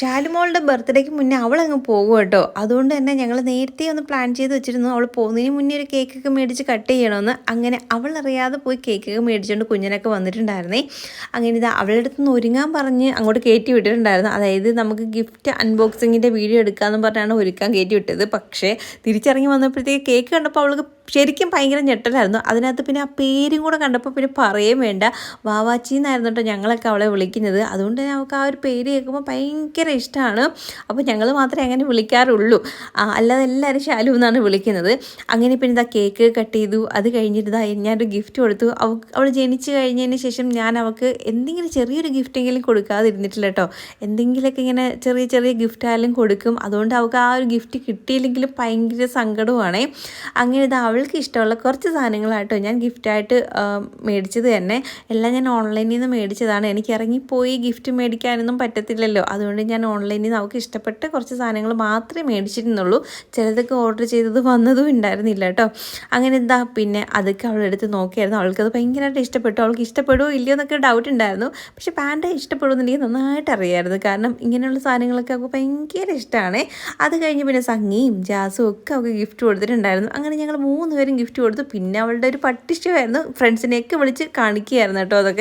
ഷാലുമോളുടെ ബർത്ത്ഡേക്ക് മുന്നേ അവൾ അങ്ങ് പോകും കേട്ടോ. അതുകൊണ്ട് തന്നെ ഞങ്ങൾ നേരത്തെ ഒന്ന് പ്ലാൻ ചെയ്ത് വെച്ചിരുന്നു. അവൾ പോകുന്നതിന് മുന്നേ ഒരു കേക്കൊക്കെ മേടിച്ച് കട്ട് ചെയ്യണമെന്ന്. അങ്ങനെ അവൾ അറിയാതെ പോയി കേക്കൊക്കെ മേടിച്ചുകൊണ്ട് കുഞ്ഞിനൊക്കെ വന്നിട്ടുണ്ടായിരുന്നേ. അങ്ങനെ ഇത് അവളുടെ അടുത്ത് നിന്ന് ഒരുങ്ങാൻ പറഞ്ഞ് അങ്ങോട്ട് കയറ്റി വിട്ടിട്ടുണ്ടായിരുന്നു. അതായത് നമുക്ക് ഗിഫ്റ്റ് അൺബോക്സിങ്ങിന്റെ വീഡിയോ എടുക്കാമെന്ന് പറഞ്ഞാണ് ഒരുക്കാൻ കയറ്റി വിട്ടത്. പക്ഷേ തിരിച്ചിറങ്ങി വന്നപ്പോഴത്തേക്ക് കേക്ക് കണ്ടപ്പോൾ അവൾക്ക് ശരിക്കും ഭയങ്കര ഞെട്ടലായിരുന്നു. അതിനകത്ത് പിന്നെ ആ പേരും കൂടെ കണ്ടപ്പോൾ പിന്നെ പറയുകയും വേണ്ട. വാവാച്ചി എന്നായിരുന്നു കേട്ടോ ഞങ്ങളൊക്കെ അവളെ വിളിക്കുന്നത്. അതുകൊണ്ട് അവൾക്ക് ആ ഒരു പേര് കേൾക്കുമ്പോൾ ഭയങ്കര ഇഷ്ടമാണ് അപ്പോൾ ഞങ്ങൾ മാത്രമേ അങ്ങനെ വിളിക്കാറുള്ളൂ. അല്ലാതെ എല്ലാവരും ശാലു എന്നാണ് വിളിക്കുന്നത്. അങ്ങനെ പിന്നെ ഇതാ കേക്ക് കട്ട് ചെയ്തു. അത് കഴിഞ്ഞിട്ട് ഇതാ ഞാനൊരു ഗിഫ്റ്റ് കൊടുത്തു. അവ അവൾ ജനിച്ച് കഴിഞ്ഞതിന് ശേഷം ഞാൻ അവൾക്ക് എന്തെങ്കിലും ചെറിയൊരു ഗിഫ്റ്റെങ്കിലും കൊടുക്കാതിരുന്നിട്ടില്ല കേട്ടോ എന്തെങ്കിലുമൊക്കെ ഇങ്ങനെ ചെറിയ ചെറിയ ഗിഫ്റ്റ് ആയാലും കൊടുക്കും. അതുകൊണ്ട് അവൾക്ക് ആ ഒരു ഗിഫ്റ്റ് കിട്ടിയില്ലെങ്കിലും ഭയങ്കര സങ്കടവുമാണേ. അങ്ങനെ ഇത് അവൾക്ക് ഇഷ്ടമുള്ള കുറച്ച് സാധനങ്ങളായിട്ടോ ഞാൻ ഗിഫ്റ്റായിട്ട് മേടിച്ചത് തന്നെ. എല്ലാം ഞാൻ ഓൺലൈനിൽ നിന്ന് മേടിച്ചതാണ്. എനിക്ക് ഇറങ്ങിപ്പോയി ഗിഫ്റ്റ് മേടിക്കാനൊന്നും പറ്റത്തില്ലല്ലോ. അതുകൊണ്ട് ഞാൻ ഓൺലൈനിൽ നിന്ന് അവൾക്ക് ഇഷ്ടപ്പെട്ട കുറച്ച് സാധനങ്ങൾ മാത്രമേ മേടിച്ചിരുന്നുള്ളൂ. ചിലതൊക്കെ ഓർഡർ ചെയ്തത് വന്നതും ഉണ്ടായിരുന്നില്ല കേട്ടോ. അങ്ങനെ എന്താ പിന്നെ അതൊക്കെ അവളെടുത്ത് നോക്കിയായിരുന്നു. അവൾക്കത് ഭയങ്കരമായിട്ട് ഇഷ്ടപ്പെട്ടു. അവൾക്ക് ഇഷ്ടപ്പെടുമോ ഇല്ലയോ എന്നൊക്കെ ഡൗട്ട് ഉണ്ടായിരുന്നു. പക്ഷേ പാന്റ് ഇഷ്ടപ്പെടുമെന്നുണ്ടെങ്കിൽ നന്നായിട്ട് അറിയായിരുന്നു. കാരണം ഇങ്ങനെയുള്ള സാധനങ്ങളൊക്കെ അവൾക്ക് ഭയങ്കര ഇഷ്ടമാണ്. അത് കഴിഞ്ഞ് പിന്നെ സംഗിയും ജാസും ഒക്കെ അവൾക്ക് ഗിഫ്റ്റ് കൊടുത്തിട്ടുണ്ടായിരുന്നു. അങ്ങനെ ഞങ്ങൾ മൂന്ന് പേരും ഗിഫ്റ്റ് കൊടുത്തു. പിന്നെ അവളുടെ ഒരു പട്ടിഷ്ടമായിരുന്നു ഫ്രണ്ട്സിനെയൊക്കെ വിളിച്ച് കാണിക്കുകയായിരുന്നു കേട്ടോ അതൊക്കെ.